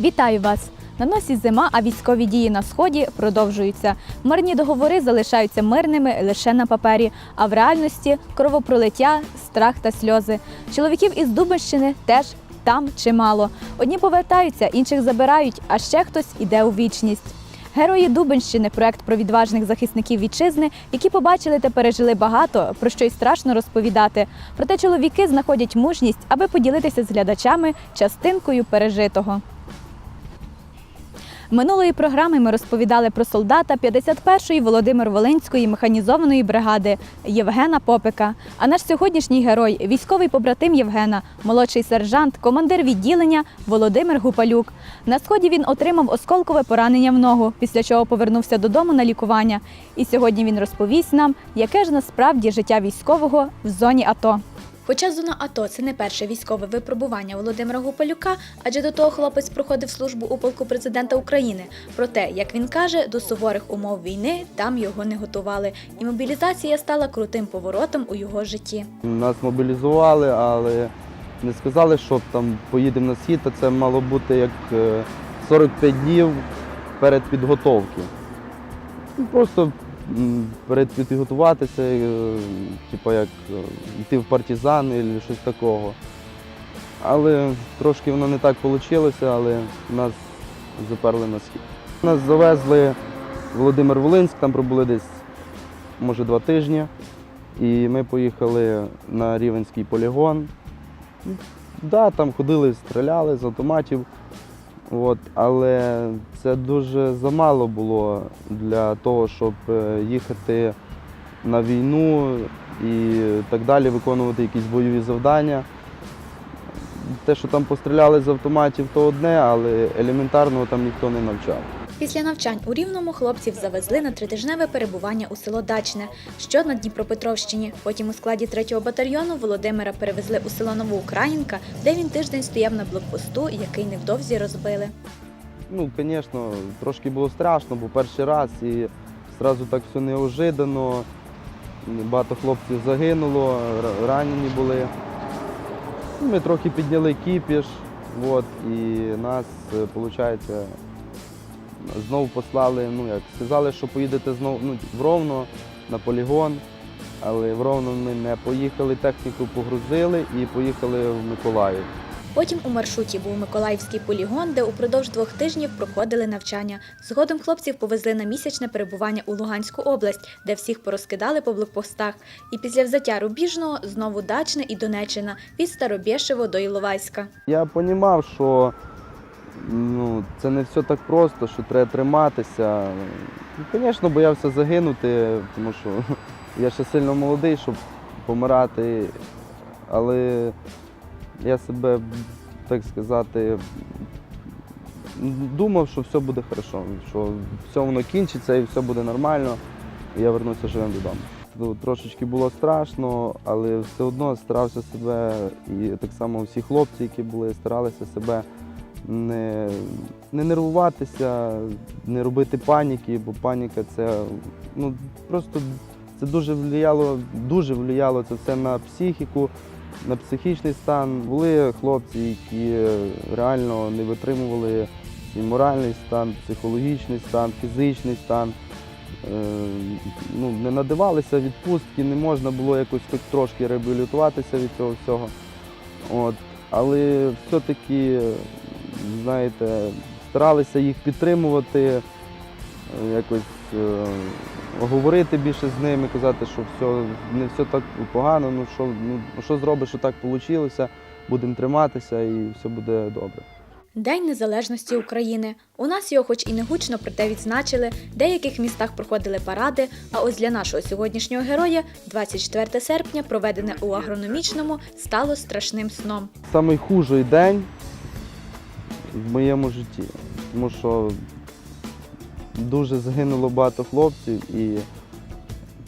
Вітаю вас! На носі зима, а військові дії на сході продовжуються. Мирні договори залишаються мирними лише на папері, а в реальності кровопролиття, страх та сльози. Чоловіків із Дубинщини теж там чимало. Одні повертаються, інших забирають, а ще хтось іде у вічність. Герої Дубинщини проект про відважних захисників вітчизни, які побачили та пережили багато, про що й страшно розповідати. Проте чоловіки знаходять мужність, аби поділитися з глядачами частинкою пережитого. Минулої програми ми розповідали про солдата 51-ї Володимир-Волинської механізованої бригади Євгена Попика. А наш сьогоднішній герой військовий побратим Євгена, молодший сержант, командир відділення Володимир Гупалюк. На сході він отримав осколкове поранення в ногу, після чого повернувся додому на лікування. І сьогодні він розповість нам, яке ж насправді життя військового в зоні АТО. Хоча зона АТО це не перше військове випробування Володимира Гупалюка, адже до того хлопець проходив службу у полку президента України. Проте, як він каже, до суворих умов війни там його не готували, і мобілізація стала крутим поворотом у його житті. Нас мобілізували, але не сказали, що там поїдемо на схід, а це мало бути як е, 45 днів перед підготовки. Ну, Просто перед підготуватися, е, типу як е, йти в партизани або щось такого. Але трошки воно не так вийшло, але нас заперли на схід. Нас завезли в Володимир Волинськ, там пробули десь, може, два тижні. І ми поїхали на Рівенський полігон. Да, там ходили, стріляли з автоматів. От, але це дуже замало було для того, щоб е, їхати на війну і так далі, виконувати якісь бойові завдання. Те, що там постріляли з автоматів, то одне, але елементарного там ніхто не навчав. Після навчань у Рівному хлопців завезли на тритижневе перебування у село Дачне, що на Дніпропетровщині. Потім у складі 3-го батальйону Володимира перевезли у село Новоукраїнка, де він тиждень стояв на блокпосту, який невдовзі розбили. Ну, звісно, трошки було страшно, бо перший раз і одразу так все неожиданно. Багато хлопців загинуло, ранені були. Ми трохи підняли кіпіш, от, і нас, виходить, знову послали, ну як, сказали, що поїдете знову ну, в Ровно на полігон, але в Ровно ми не поїхали, техніку погрузили і поїхали в Миколаїв. Потім у маршруті був Миколаївський полігон, де упродовж двох тижнів проходили навчання. Згодом хлопців повезли на місячне перебування у Луганську область, де всіх порозкидали по блокпостах. І після взяття Рубіжного знову Дачне і Донеччина від Старобєшево до Іловайська. Я розумів, що ну, це не все так просто, що треба триматися. Ну, Звісно, боявся загинути, тому що я ще сильно молодий, щоб помирати. Але я себе, так сказати, думав, що все буде добре, що все воно кінчиться і все буде нормально, і я вернуся живим додому. Трошечки було страшно, але все одно старався себе, і так само всі хлопці, які були, старалися себе не, не нервуватися, не робити паніки, бо паніка це ну, просто це дуже впливало, дуже впливало це все на психіку, на психічний стан. Були хлопці, які реально не витримували свій моральний стан, психологічний стан, фізичний стан. Е, ну, не надавалися відпустки, не можна було якось хоч трошки реабілітуватися від цього всього. От. Але все-таки, знаєте, старалися їх підтримувати, е, якось е, говорити більше з ними, казати, що все, не все так погано, ну що, ну, що зробиш, що так вийшло, будемо триматися і все буде добре. День Незалежності України. У нас його, хоч і не гучно, проте відзначили. В деяких містах проходили паради. А ось для нашого сьогоднішнього героя 24 серпня, проведене у агрономічному, стало страшним сном. Самий хужий день в моєму житті, тому що дуже загинуло багато хлопців і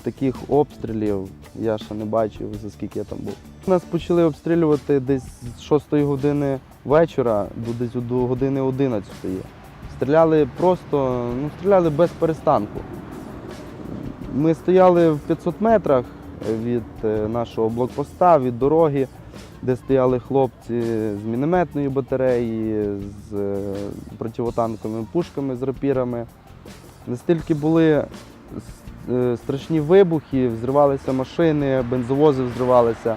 таких обстрілів я ще не бачив, за скільки я там був. Нас почали обстрілювати десь з 6 години вечора до десь до години 11. Стріляли просто, ну, стріляли без перестанку. Ми стояли в 500 метрах від е, нашого блокпоста, від дороги. Де стояли хлопці з мінометної батареї, з е, противотанковими пушками, з рапірами. Настільки були е, страшні вибухи, взривалися машини, бензовози взривалися.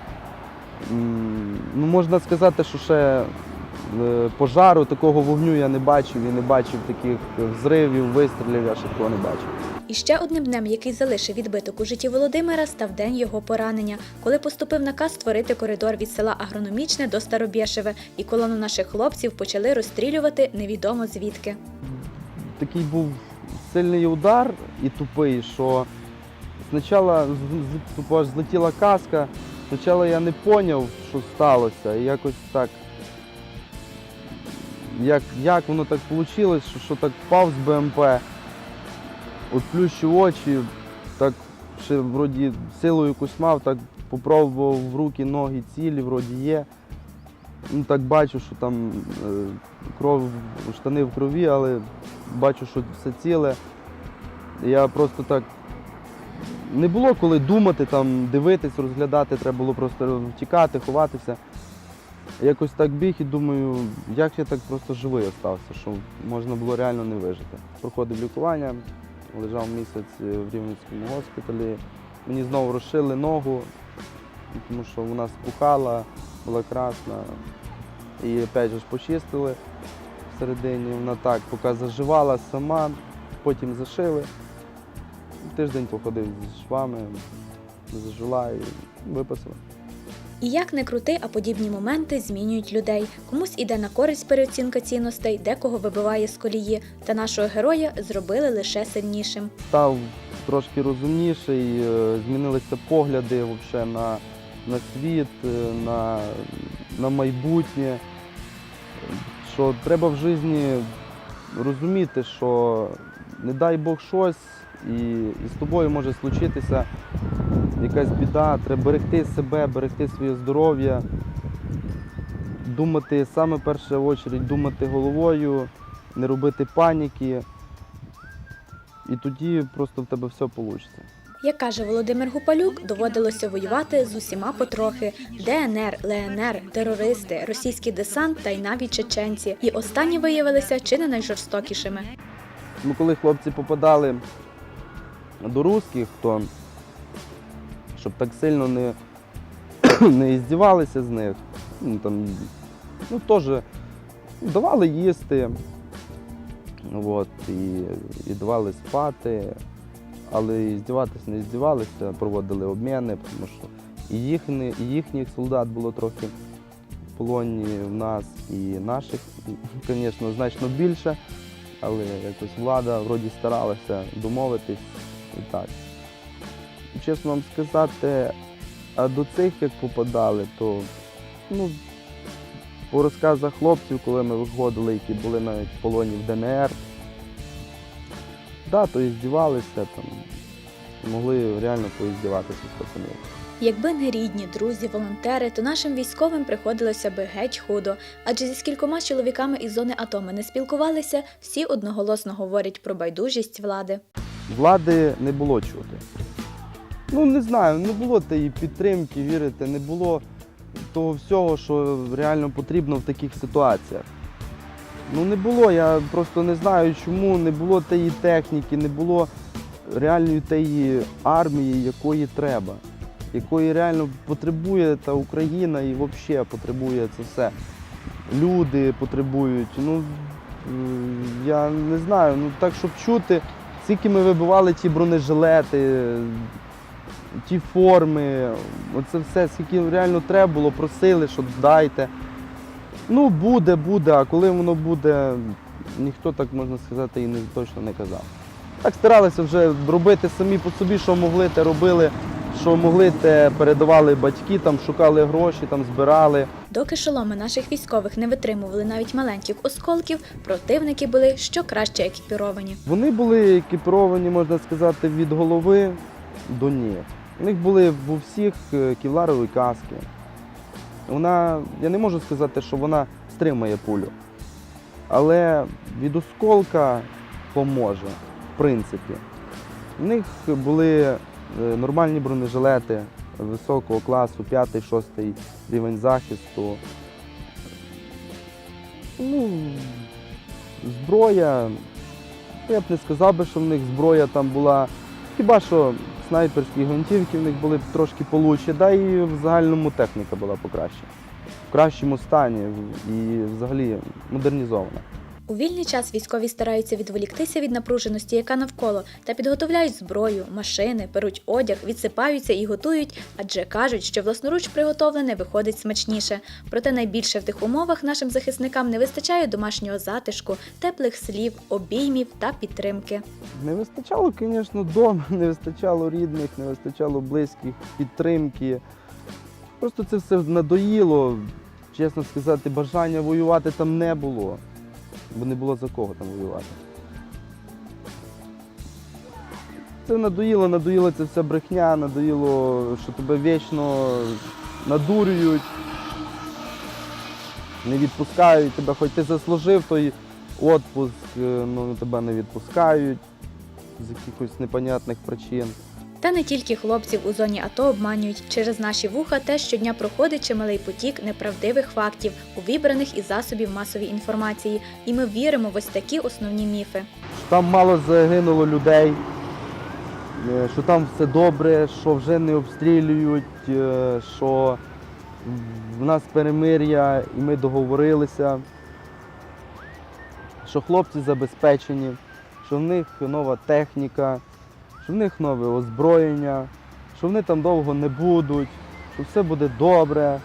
Ну, можна сказати, що ще е, пожару, такого вогню я не бачив і не бачив таких взривів, вистрілів, я ще такого не бачив. І ще одним днем, який залишив відбиток у житті Володимира, став день його поранення, коли поступив наказ створити коридор від села Агрономічне до Старобєшеве, і колону наших хлопців почали розстрілювати невідомо звідки. такий був сильний удар і тупий, що спочатку злетіла каска. Спочатку я не зрозумів, що сталося. І якось так. Як, як воно так вийшло, що, що так впав з БМП, от плющив очі, так ще вроді силу якусь мав, так попробував в руки, ноги цілі, вроді є. Ну так бачу, що там е, кров, штани в крові, але бачу, що все ціле. Я просто так. Не було коли думати, там, дивитись, розглядати, треба було просто втікати, ховатися. Якось так біг і думаю, як я так просто живий остався, що можна було реально не вижити. Проходив лікування, лежав місяць е, в Рівненському госпіталі. Мені знову розшили ногу, тому що вона спухала, була красна. І опять же почистили всередині. Вона так поки заживала сама, потім зашили. Тиждень походив з швами, зажила і виписали. І як не крути, а подібні моменти змінюють людей. Комусь іде на користь переоцінка цінностей, декого вибиває з колії. Та нашого героя зробили лише сильнішим. Став трошки розумніший, е, змінилися погляди вообще на, на світ, е, на, на майбутнє. Що треба в житті розуміти, що не дай Бог щось, і, і з тобою може случитися якась біда. Треба берегти себе, берегти своє здоров'я, думати саме в першу чергу, думати головою, не робити паніки. І тоді просто в тебе все вийде. Як каже Володимир Гупалюк, доводилося воювати з усіма потрохи: ДНР, ЛНР, терористи, російський десант та й навіть чеченці. І останні виявилися чи не найжорстокішими. Ну, коли хлопці попадали до русських, то щоб так сильно не, не іздівалися з них, ну, там, ну, теж давали їсти, от, і, і давали спати, але і не здівалися, проводили обміни, тому що і, їхні, їхніх солдат було трохи в полоні в нас, і наших, звісно, значно більше. Але якось влада вроді старалася домовитись і так. Чесно вам сказати, а до цих як попадали, то ну, по розказах хлопців, коли ми виходили, які були навіть в полоні в ДНР, да, то і здівалися, там, могли реально поіздіватися з пацанів. Якби не рідні, друзі, волонтери, то нашим військовим приходилося би геть худо. Адже зі скількома чоловіками із зони АТО ми не спілкувалися, всі одноголосно говорять про байдужість влади. Влади не було чути. Ну, не знаю, не було тієї підтримки, вірите, не було того всього, що реально потрібно в таких ситуаціях. Ну не було, я просто не знаю, чому не було тієї техніки, не було реальної тієї армії, якої треба, якої реально потребує та Україна і взагалі потребує це все. Люди потребують. Ну, я не знаю, ну так, щоб чути, скільки ми вибивали ті бронежилети, ті форми, оце все, скільки реально треба було, просили, що дайте. Ну, буде, буде, а коли воно буде, ніхто так можна сказати і не точно не казав. Так старалися вже робити самі по собі, що могли, те робили, що могли, те передавали батьки, там шукали гроші, там збирали. Доки шоломи наших військових не витримували навіть маленьких осколків, противники були що краще екіпіровані. Вони були екіпіровані, можна сказати, від голови до ніг. У них були в усіх е, кевларові каски. Вона, я не можу сказати, що вона стримає пулю, але від осколка поможе, в принципі. У них були е, нормальні бронежилети, високого класу, 5-6 рівень захисту. Ну, зброя. Я б не сказав би, що в них зброя там була. Хіба що снайперські гвинтівки в них були трошки получше, да і в загальному техніка була покраще. В кращому стані і взагалі модернізована. У вільний час військові стараються відволіктися від напруженості, яка навколо, та підготовляють зброю, машини, беруть одяг, відсипаються і готують, адже кажуть, що власноруч приготовлене виходить смачніше. Проте найбільше в тих умовах нашим захисникам не вистачає домашнього затишку, теплих слів, обіймів та підтримки. Не вистачало, звісно, дому, не вистачало рідних, не вистачало близьких, підтримки. Просто це все надоїло. Чесно сказати, бажання воювати там не було, бо не було за кого там воювати. Це надоїло, надоїла ця вся брехня, надоїло, що тебе вічно надурюють, не відпускають тебе, хоч ти заслужив той відпуск, е, ну тебе не відпускають з якихось непонятних причин. Та не тільки хлопців у зоні АТО обманюють через наші вуха. Те щодня проходить чималий потік неправдивих фактів, увібраних із засобів масової інформації, і ми віримо в ось такі основні міфи. Там мало загинуло людей, е, що там все добре, що вже не обстрілюють, е, що в нас перемир'я і ми договорилися, що хлопці забезпечені, що в них нова техніка, що в них нове озброєння, що вони там довго не будуть, що все буде добре.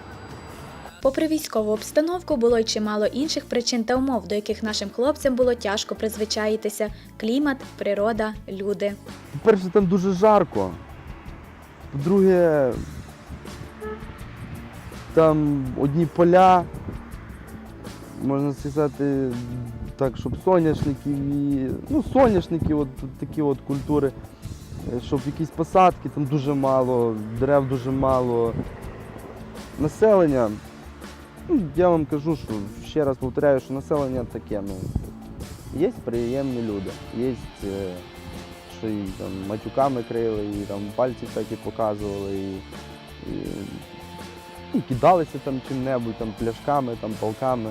Попри військову обстановку, було й чимало інших причин та умов, до яких нашим хлопцям було тяжко призвичаїтися: клімат, природа, люди. По-перше, там дуже жарко. По-друге, там одні поля, можна сказати, так, щоб соняшників і. Ну, соняшники, от такі от культури, щоб якісь посадки там дуже мало, дерев дуже мало. Населення, ну, я вам кажу, що ще раз повторяю, що населення таке, ну, є приємні люди, є що і там матюками крили, і там пальці всякі показували, і, і, і кидалися там чим-небудь, там пляшками, там палками.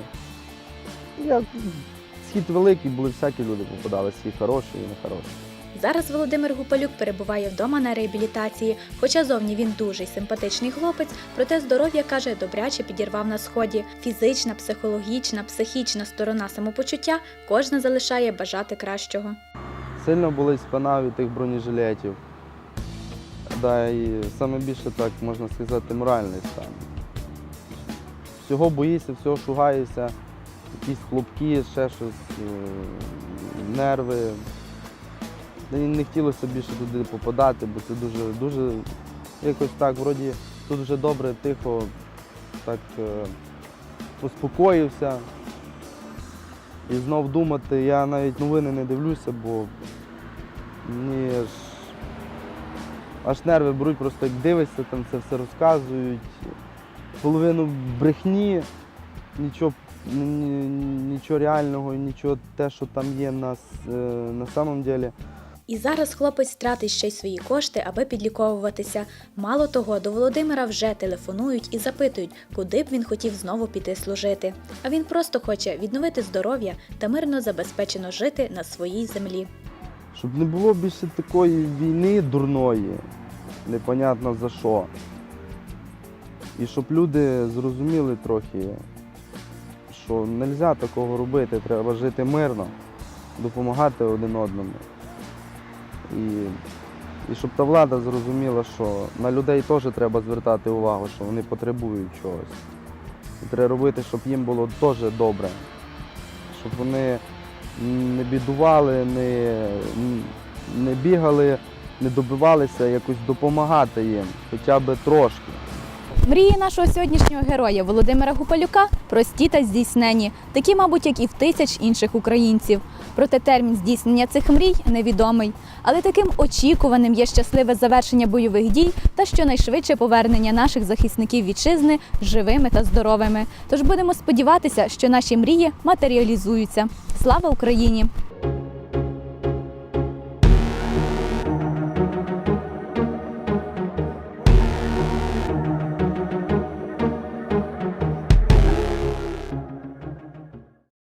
Я, схід великий, були всякі люди попадалися, і хороші, і нехороші. Зараз Володимир Гупалюк перебуває вдома на реабілітації. Хоча зовні він дуже симпатичний хлопець, проте здоров'я каже, добряче підірвав на сході. Фізична, психологічна, психічна сторона самопочуття кожна залишає бажати кращого. Сильно були спина від тих бронежилетів. Да, і саме більше так можна сказати моральний стан. Всього боїшся, всього шугаєшся, якісь хлопки, ще щось, е, нерви. Не хотілося більше туди попадати, бо це дуже, дуже якось так, вроді тут вже добре, тихо, так е, успокоївся. І знов думати, я навіть новини не дивлюся, бо мені аж, аж нерви беруть, просто як дивишся, там це все розказують. Половину брехні, нічого, ні- ні- нічого реального, нічого те, що там є на, е, на самом деле. І зараз хлопець тратить ще й свої кошти, аби підліковуватися. Мало того, до Володимира вже телефонують і запитують, куди б він хотів знову піти служити. А він просто хоче відновити здоров'я та мирно забезпечено жити на своїй землі. Щоб не було більше такої війни дурної, непонятно за що. І щоб люди зрозуміли трохи, що не можна такого робити, треба жити мирно, допомагати один одному. І, і щоб та влада зрозуміла, що на людей теж треба звертати увагу, що вони потребують чогось. І треба робити, щоб їм було теж добре, щоб вони не бідували, не, не бігали, не добивалися, якось допомагати їм, хоча б трошки. Мрії нашого сьогоднішнього героя Володимира Гупалюка прості та здійснені, такі, мабуть, як і в тисяч інших українців. Проте термін здійснення цих мрій невідомий. Але таким очікуваним є щасливе завершення бойових дій та щонайшвидше повернення наших захисників вітчизни живими та здоровими. Тож будемо сподіватися, що наші мрії матеріалізуються. Слава Україні!